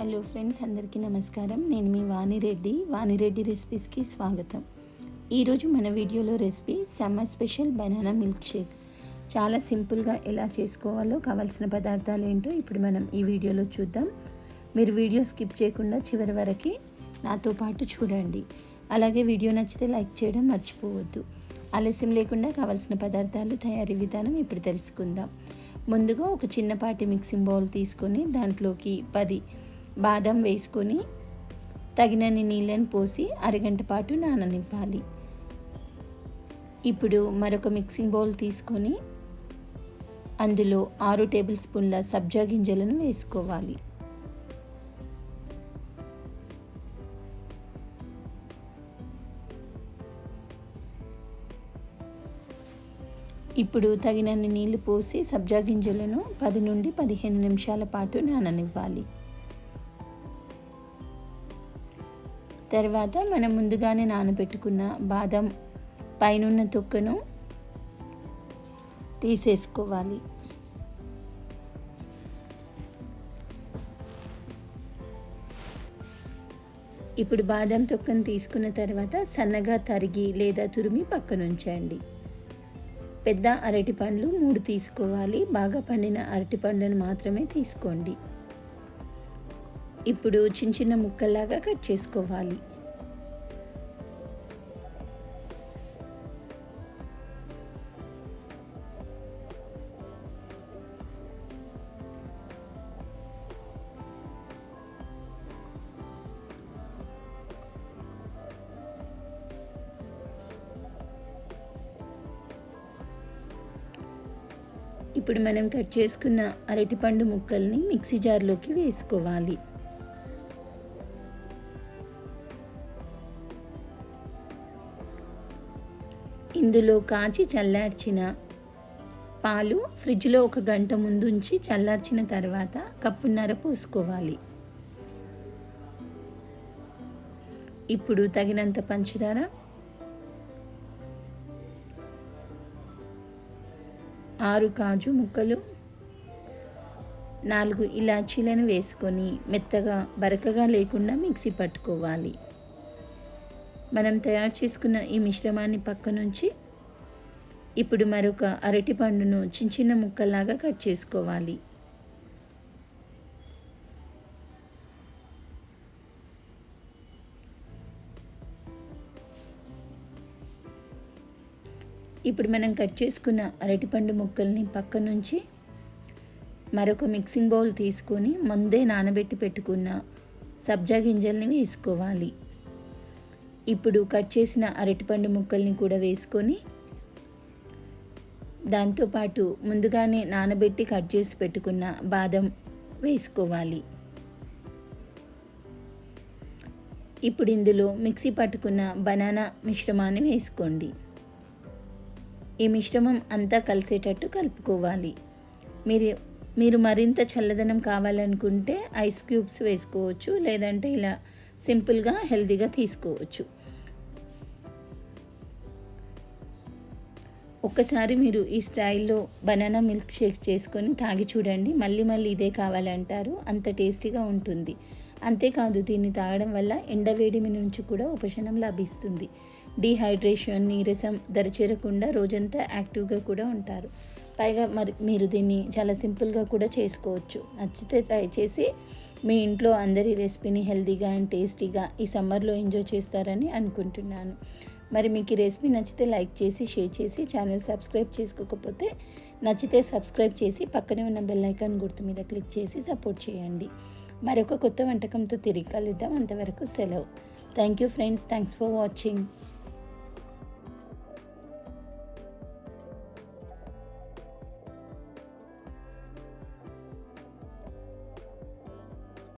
Hello friends అందరికీ నమస్కారం. నేను మీ వాణిరెడ్డి. వాణిరెడ్డి రెసిపీస్కి స్వాగతం. ఈరోజు మన వీడియోలో recipe summer special banana milk shake. చాలా సింపుల్గా ఎలా చేసుకోవాలో కావాల్సిన పదార్థాలు ఏంటో ఇప్పుడు మనం ఈ వీడియోలో చూద్దాం. మీరు వీడియో స్కిప్ చేయకుండా చివరి వరకు నాతో పాటు చూడండి. అలాగే వీడియో నచ్చితే లైక్ చేయడం మర్చిపోవద్దు. ఆలస్యం లేకుండా కావాల్సిన పదార్థాలు తయారీ విధానం ఇప్పుడు తెలుసుకుందాం. ముందుగా ఒక చిన్నపాటి మిక్సింగ్ బౌల్ తీసుకొని దాంట్లోకి పది బాదం వేసుకొని తగినన్ని నీళ్ళని పోసి అరగంట పాటు నాననివ్వాలి. ఇప్పుడు మరొక మిక్సింగ్ బౌల్ తీసుకొని అందులో ఆరు టేబుల్ స్పూన్ల సబ్జా గింజలను వేసుకోవాలి. ఇప్పుడు తగినన్ని నీళ్ళు పోసి సబ్జా గింజలను పది నుండి పదిహేను నిమిషాల పాటు నాననివ్వాలి. తర్వాత మనం ముందుగానే నానబెట్టుకున్న బాదం పైనున్న తొక్కను తీసేసుకోవాలి. ఇప్పుడు బాదం తొక్కను తీసుకున్న తర్వాత సన్నగా తరిగి లేదా తురిమి పక్కన ఉంచండి. పెద్ద అరటి పండ్లు మూడు తీసుకోవాలి. బాగా పండిన అరటి పండ్లను మాత్రమే తీసుకోండి. ఇప్పుడు చిన్న చిన్న ముక్కల్లాగా కట్ చేసుకోవాలి. ఇప్పుడు మనం కట్ చేసుకున్న అరటిపండు ముక్కల్ని మిక్సీ జార్లోకి వేసుకోవాలి. ఇందులో కాచి చల్లార్చిన పాలు ఫ్రిడ్జ్లో ఒక గంట ముందుంచి చల్లార్చిన తర్వాత కప్పున్నర పోసుకోవాలి. ఇప్పుడు తగినంత పంచదార ఆరు కాజు ముక్కలు నాలుగు ఇలాచీలను వేసుకొని మెత్తగా బరకగా లేకుండా మిక్సీ పట్టుకోవాలి. మనం తయారు చేసుకున్న ఈ మిశ్రమాన్ని పక్క నుంచి ఇప్పుడు మరొక అరటి పండును చిన్న చిన్న ముక్కల్లాగా కట్ చేసుకోవాలి. ఇప్పుడు మనం కట్ చేసుకున్న అరటిపండు ముక్కల్ని పక్క నుంచి మరొక మిక్సింగ్ బౌల్ తీసుకొని ముందే నానబెట్టి పెట్టుకున్న సబ్జా గింజల్ని వేసుకోవాలి. ఇప్పుడు కట్ చేసిన అరటిపండు ముక్కల్ని కూడా వేసుకొని దాంతోపాటు ముందుగానే నానబెట్టి కట్ చేసి పెట్టుకున్న బాదం వేసుకోవాలి. ఇప్పుడు ఇందులో మిక్సీ పట్టుకున్న బనానా మిశ్రమాన్ని వేసుకోండి. ఈ మిశ్రమం అంతా కలిసేటట్టు కలుపుకోవాలి. మీరు మీరు మరింత చల్లదనం కావాలనుకుంటే ఐస్ క్యూబ్స్ వేసుకోవచ్చు లేదంటే ఇలా సింపుల్గా హెల్దీగా తీసుకోవచ్చు. ఒక్కసారి మీరు ఈ స్టైల్లో బనానా మిల్క్ షేక్ చేసుకొని తాగి చూడండి. మళ్ళీ మళ్ళీ ఇదే కావాలంటారు. అంత టేస్టీగా ఉంటుంది. అంతేకాదు దీన్ని తాగడం వల్ల ఎండవేడిమి నుంచి కూడా ఉపశమనం లభిస్తుంది. డీహైడ్రేషన్ నీరసం దరిచేరకుండా రోజంతా యాక్టివ్గా కూడా ఉంటారు. పైగా మరి మీరు దీన్ని చాలా సింపుల్గా కూడా చేసుకోవచ్చు. నచ్చితే ట్రై చేసి మీ ఇంట్లో అందరి రెసిపీని హెల్తీగా అండ్ టేస్టీగా ఈ సమ్మర్లో ఎంజాయ్ చేస్తారని అనుకుంటున్నాను. మరి మీకు ఈ రెసిపీ నచ్చితే లైక్ చేసి షేర్ చేసి ఛానల్ సబ్స్క్రైబ్ చేసుకోకపోతే నచ్చితే సబ్స్క్రైబ్ చేసి పక్కనే ఉన్న బెల్ ఐకాన్ గుర్తు మీద క్లిక్ చేసి సపోర్ట్ చేయండి. మరొక కొత్త వంటకంతో తిరిగి కలుద్దాం. అంతవరకు సెలవు. Thank you friends. Thanks for watching.